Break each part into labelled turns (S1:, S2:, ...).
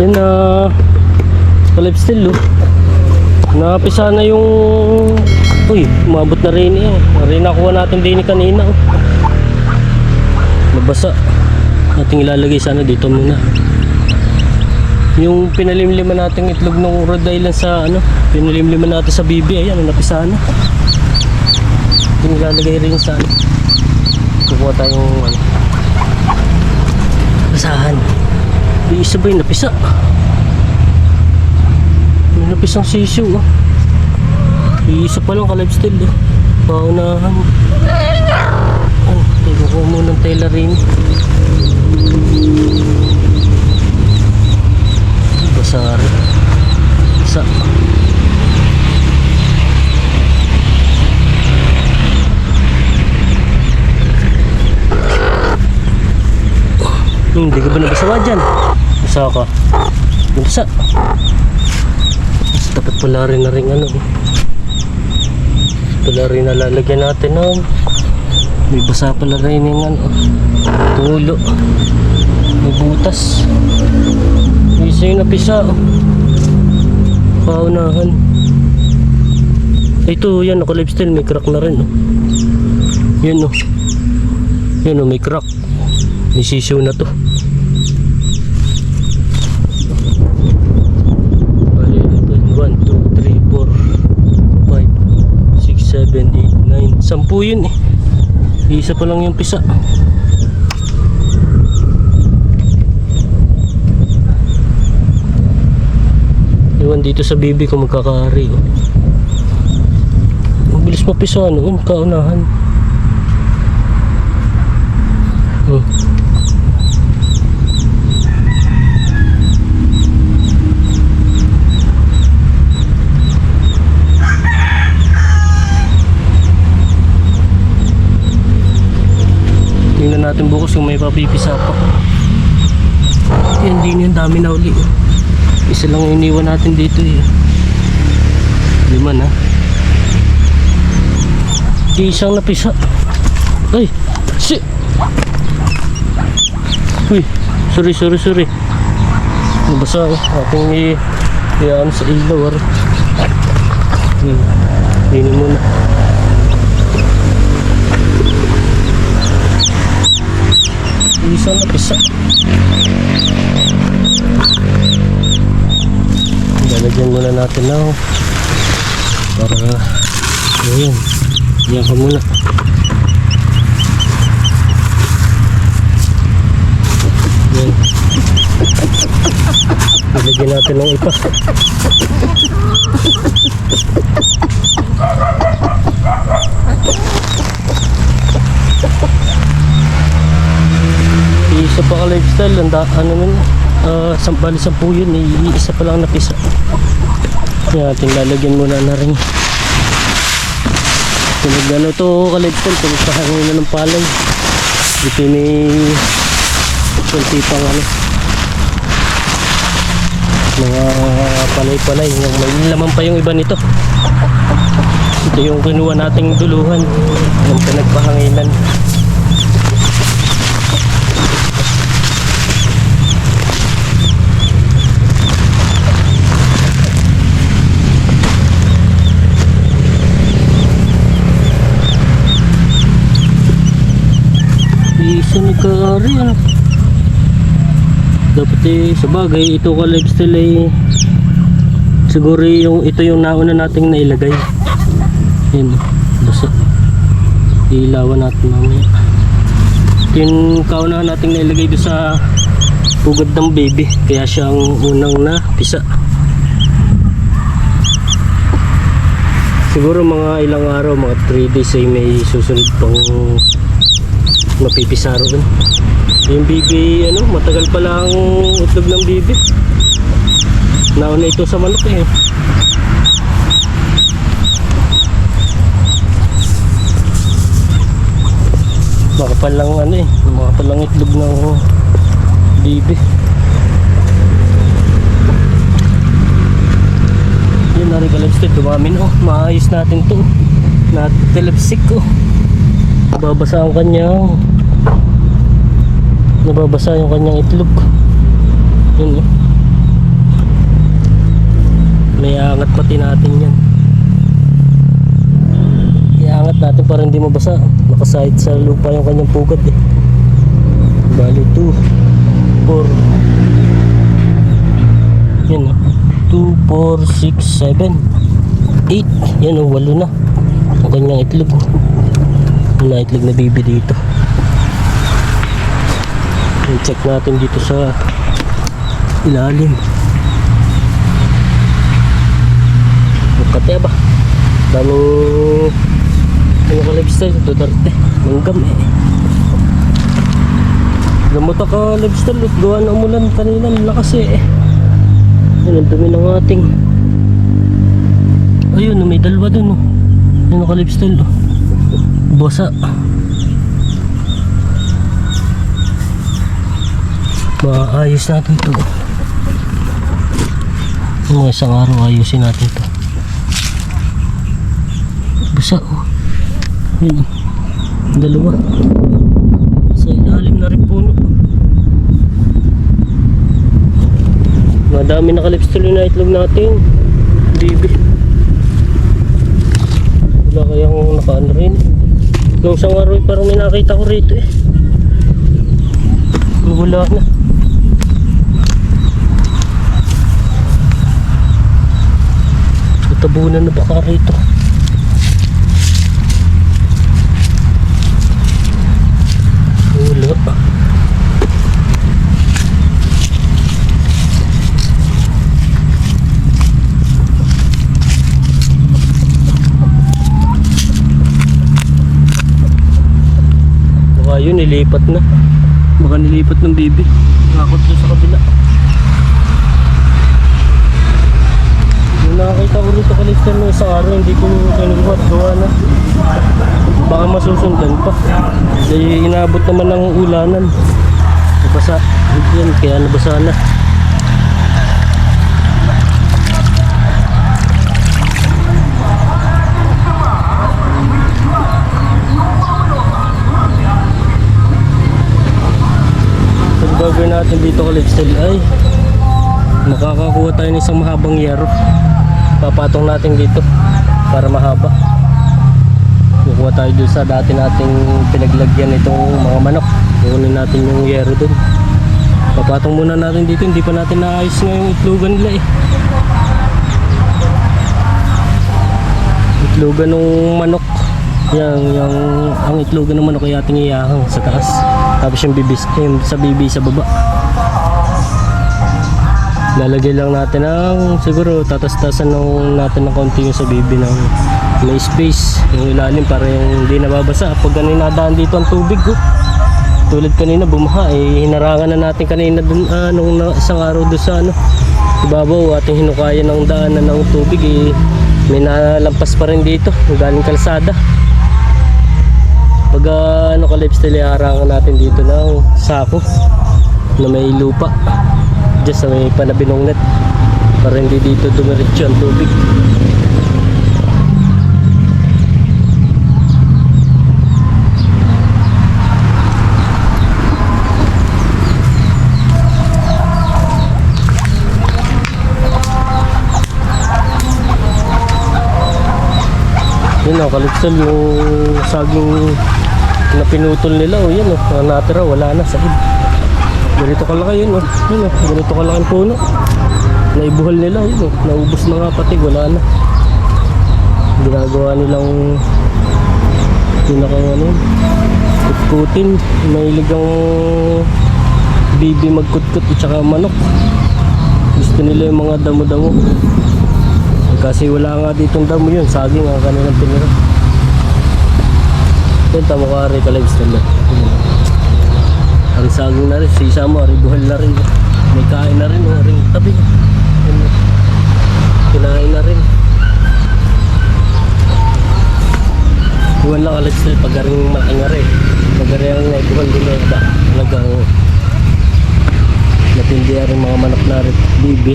S1: Yan na uh, still oh. Napisa na yung Uy, umabot na rin eh. Rin nakuha natin din kanina oh. Nabasa. Ating ilalagay sana dito muna. Yung pinalimliman nating itlog ng Rhode Island sa ano, pinalimliman natin sa bibi, ayan, napisa na. Ating ilalagay rin sa ano. Kukuha tayong ano. Basahan. Yung isa ba yung napisa? May napisang sisiw oh. Yung isa pa lang ka-lifestyle oh. Paunahan. Oh, tingnan ko muna ng tailoring. Basari. Sa. Hmm, Hindi ka ba nabasawa dyan? Basa ka. Basa. Mas dapat pala rin na rin ano. eh. Pala rin nalalagyan natin ng may basa pala rin yung ano. Tulo. May butas. May isa yung napisa. oh. Paunahan. Ito yan, ako lifestyle. May crack na rin. Oh. Yan oh. Yan oh, may crack. May sisiw na to. Bali, ito, 1, 2, 3, 4, 5, 6, 7, 8, 9. Sampu yun eh. Isa pa lang yung pisa. Iwan dito sa bibi ko magkakari. Oh. Ang bilis mapisa noon, kaunahan. Oh. Tingnan natin bukas kung may papipisa pa. Yan din yung dami na uli. oh. Isa lang iniwan natin dito eh. Lima na. Di isang napisa. Ay! Si! Uy! Sorry, sorry, sorry. Nabasa ako. Ating i... Iyan sa ilaw. ar. Hmm. Dinin mo na. Isa na pisa. Lalagyan muna natin na para ayun. Diyan ka muna. Yan. Lalagyan natin ng ipa. Isa pa ka lifestyle, ang da, ano nun, uh, bali sampu yun, eh, isa pa lang napisa. Yan, ating lalagyan muna na rin. Tunog ano to ka lifestyle, tunog sa hangin na ng palay. Ito ni kunti pang ano, mga palay-palay, yung may laman pa yung iba nito. Ito yung kinuha nating duluhan, yung pinagpahanginan. Isa ni Kari ano. Dapat eh, sa ito ka lifestyle ay siguro yung, ito yung nauna nating nailagay. Yan, basa. Ilawan natin mamaya. Ito yung kaunahan nating nailagay doon sa pugad ng baby. Kaya siya ang unang na pisa. Siguro mga ilang araw, mga 3 days ay may susunod pang mapipisa roon. Yung bibi, ano, matagal pa lang utlog ng bibi. Nauna ito sa manok eh. Baka pa lang ano eh, mga pa lang itlog ng bibi. Yun, narigalasted, dumami na oh. Maayos natin to. Natelepsik ko. Babasa ang kanyang nababasa yung kanyang itlog. Yun eh. may angat pati natin yan. Iangat natin para hindi mabasa. Nakasahid sa lupa yung kanyang pugad eh. Bali 2 4 yan o 2, 4, 6, 7 8 yan o 8 na ang kanyang itlog itlog na baby dito check natin dito sa ilalim Bukate ba? Daming ano ka lifestyle Duterte. Manggam eh. Gamuta ka lifestyle at gawa na umulan kanina lakas eh. Yun ang dumi ng ating. Ayun, may dalawa dun oh. Ano ka oh. Basa. Maayos natin to. Mga isang araw ayusin natin to. Basa oh. Yun. Dalawa. Sa ilalim na rin puno. Madami nakalipstuloy na itlog natin. Bibi. Wala kayang nakaano rin. Nung araw eh, parang may nakita ko rito eh. Wala na. Tabunan na baka rito. Wala. Baka yun, nilipat na. Baka nilipat ng bibi. Nakakot doon sa kabila. Yung nakakita ko rito kalistan mo sa araw, hindi ko kinuha gawa na. Baka masusundan pa. Kasi inabot naman ng ulanan. Nabasa. Yan, kaya nabasa na. Natin dito ka lifestyle ay makakakuha tayo ng isang mahabang yero. Papatong natin dito para mahaba. Kukuha tayo doon sa dati nating pinaglagyan itong mga manok. Kukunin natin yung yero doon. Papatong muna natin dito. Hindi pa natin naayos na yung itlogan nila eh. Itlogan ng manok. Yang, yung, ang itlogan ng manok ay ating iyahang sa taas. Tapos yung bibis, yung sa bibi sa baba. Lalagay lang natin ng siguro tatas-tasan ng natin ng konti yung sa bibi ng may space yung ilalim para yung hindi nababasa pag ganun nadaan dito ang tubig oh. tulad kanina bumaha eh hinarangan na natin kanina dun ah, nung na, isang araw doon sa ano ibabaw ating hinukaya ng daanan ng tubig eh may nalampas pa rin dito galing kalsada pag ah, ano ka lifestyle harangan natin dito ng sako na may lupa. Just sa may panabinong net. Para hindi dito dumiretso ang tubig. Yun o kalipsal yung saging na pinutol nila o yun o ang natira wala na sa ib ganito kalaki yun o yun o ganito kalaki ang puno. Naibuhal nila yun o naubos na nga pati wala na. Ginagawa nilang pinakang ano kutkutin. Mahilig ang bibi magkutkut at saka manok. Gusto nila yung mga damo-damo. Kasi wala nga ditong damo yun. Saging ang kanilang pinira yun tamo ka rin ka lifestyle na ang saging na rin sisa mo ari buhal na rin. May kain na rin ring tabi. Kinain na rin. Buwan lang ka lifestyle pag aring makangari pag aring ang buhal din na ba talagang matindi rin mga manok na rin bibi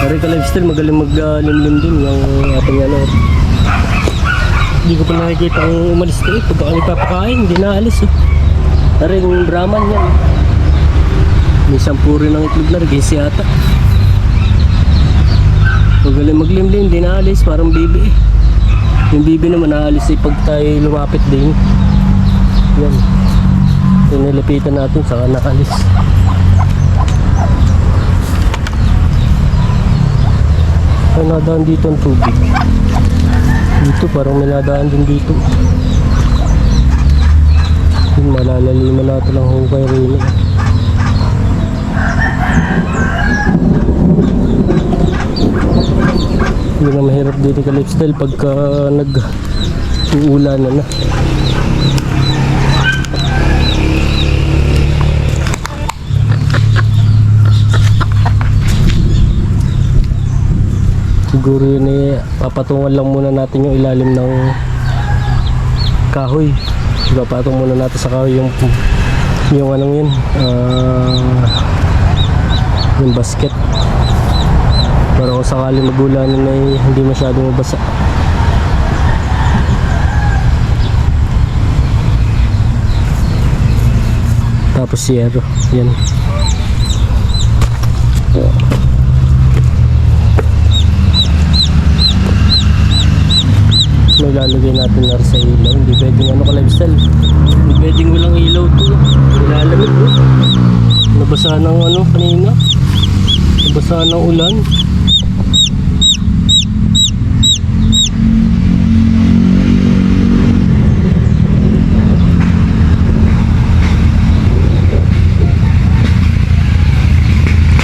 S1: Dari ka lifestyle, magaling maglimlim din yung ating ano. Hindi ko pa nakikita ang umalis na eh. Pagka kami papakain, hindi naalis eh. Dari yung Brahman yan. May sampu rin ng itlog na rin, yata. Magaling maglimlim, di naalis, parang bibi eh. Yung bibi naman naalis eh pag tayo lumapit din. Yan. Yung nilapitan natin, saka nakalis. Ay, nadaan dito ang tubig. Dito, parang may nadaan din dito. Yung malalaliman natin ang hukay rin. Hindi na mahirap dito ka lifestyle pagka nag uulan na na. Siguro yun eh, papatungan lang muna natin yung ilalim ng kahoy. Papatung muna natin sa kahoy yung yung anong yun, ah, yung basket. Para kung sakali magulanan ay hindi masyadong mabasa. Tapos zero. Yan. May lalagay natin na sa ilaw. Hindi pwedeng ano ka lifestyle. Hindi pwedeng walang ilaw to. Nilalamig oh. Nabasa ng ano kanina. Nabasa ng ulan.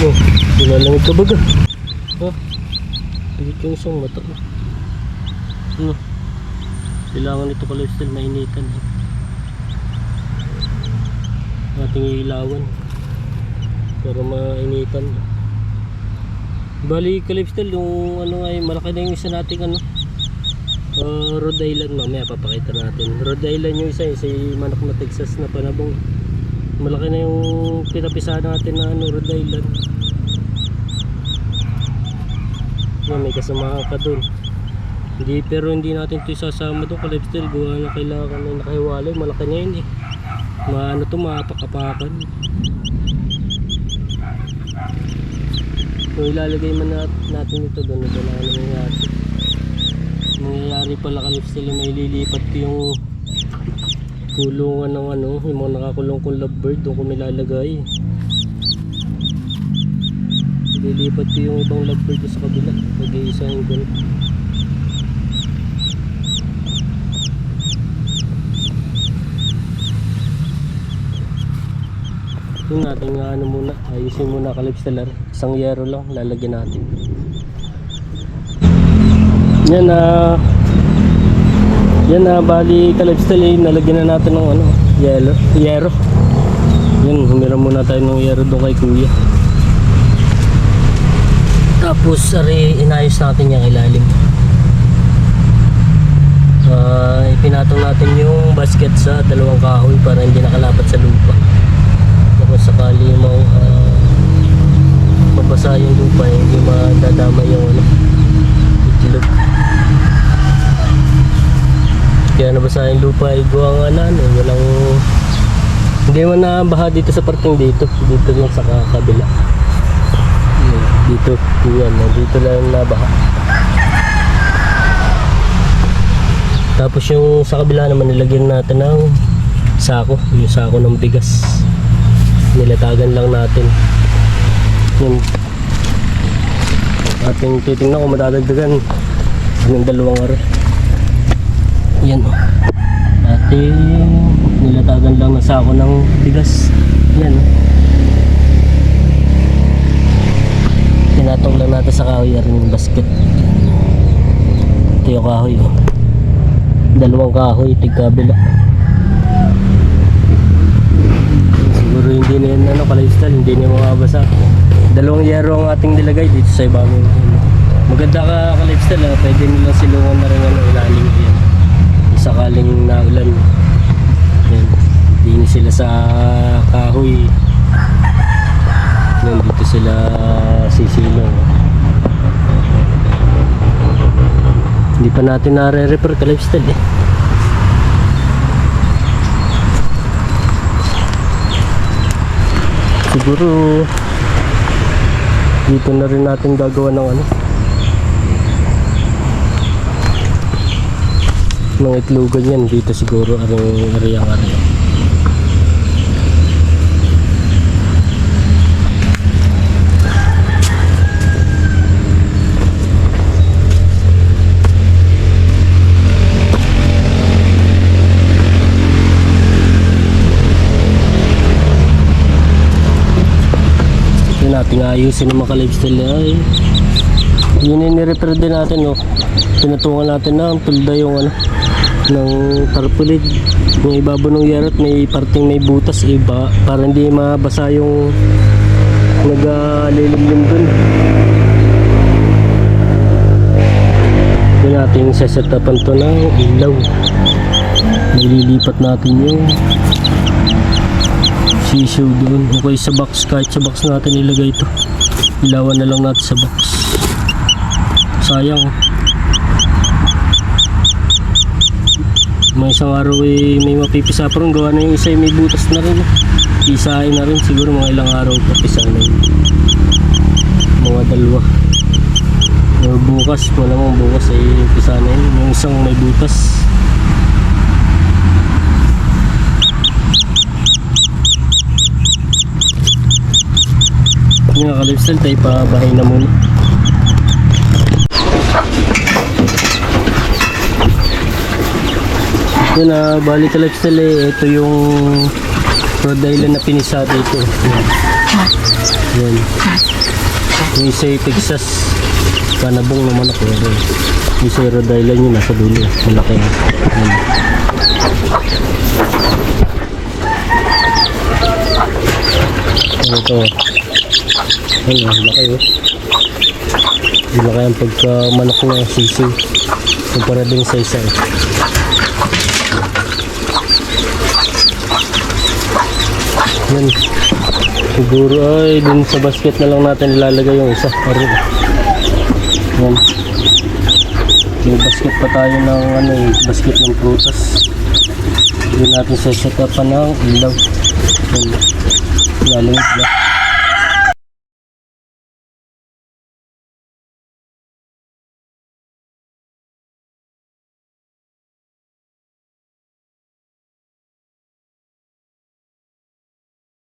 S1: Oh, nilalamig ka baga. Oh, pigit yung isang mata. Ano? Kailangan ito ka lifestyle mainitan. Eh. Ating ilawan. Para mainitan. Bali ka lifestyle yung ano yung malaki na yung isa nating ano. Uh, Rhode Island mamaya papakita natin. Rhode Island yung isa, yung manok na Texas na panabong. Malaki na yung pinapisahan natin na ano, Rhode Island. Yan, may kasama ka dun. Hindi, pero hindi natin ito isasama doon ka lifestyle. Gawa na kailangan na nakahiwalay. Malaki na yun eh. Maano to, mapakapakan. So ilalagay man nat- natin ito doon. Ito na nangyayari. Mangyayari pala ka lifestyle. May lilipat ko yung kulungan ng ano. Yung mga nakakulong kong lovebird. Doon ko nilalagay. Lilipat ko yung ibang lovebird ko sa kabila. Mag-iisahin ko na. Yung natin nga ano muna, ayusin muna kalipsteller. Isang yero lang, lalagyan natin. Yan na yan na bali kalipsteller, nalagyan na natin ng ano, yelo, yero. Yan, humiram muna tayo ng yero doon kay kuya. Tapos, ari, inayos natin yung ilalim. Ah, ipinatong natin yung basket sa dalawang kahoy para hindi nakalapat sa lupa kung sakali mo uh, mabasa yung lupa hindi madadama yung ano itlog. Kaya nabasa yung lupa nga na ano walang hindi man nabaha dito sa parting dito dito lang sa kabila dito yan dito lang nabaha. Tapos yung sa kabila naman nilagyan natin ng sako yung sako ng bigas nilatagan lang natin. Yun. Ating titingnan kung madadagdagan ng dalawang araw yan o ating nilatagan lang ng sako ng bigas. Yan o tinatong lang natin sa kahoy rin yung basket. Ito yung kahoy o dalawang kahoy tigkabila siguro hindi na yan ano ka-lifestyle hindi na mababasa. Dalawang yero ang ating nilagay dito sa ibabaw. Ano. maganda ka ka-lifestyle ah. pwede nilang silungan na rin ano, ilalim yan sakaling naulan. Yan. Hindi sila sa kahoy. Yan dito sila sisilong hindi pa natin nare-repair ka-lifestyle eh Siguro dito na rin natin gagawa ng ano mga itlogan yan. Dito siguro aring ariyang area yun natin ayusin ng mga lifestyle ay yun yung nirepair din natin no pinutungan natin na tulda yung ano ng tarpaulin. Yung ibabaw ng yarot may parting may butas iba para hindi mabasa yung naglilimlim dun. Yun natin sesetapan to ng ilaw. Nililipat natin yung sisiw doon. Okay sa box kahit sa box natin ilagay ito. Ilawan na lang natin sa box. Sayang may isang araw eh, may mapipisa pa rin. Gawa na yung isa eh, may butas na rin isahin na rin. Siguro mga ilang araw pa pisa na yun. Mga dalawa. Or bukas malamang bukas ay pisa na yun. Yung isang may butas Yung kalipsel tayo pa bahay na muna. Yun na, bali kalipsel eh, ito yung Rhode Island na pinisa dito. Yan. Yung isa yung Texas, kanabong naman ako. Yan. Yung isa yung Rhode Island yun, nasa dulo. Malaki. Yan. Ano to? Ano, laki oh. Laki ang pagka manok na sisiw. Kumpara din sa isa eh. Yan. Siguro ay dun sa basket na lang natin ilalagay yung isa. Arin. Yan. May basket pa tayo ng ano eh, basket ng prutas. Hindi natin sa set up ng ilaw. Yan. Lalim lang.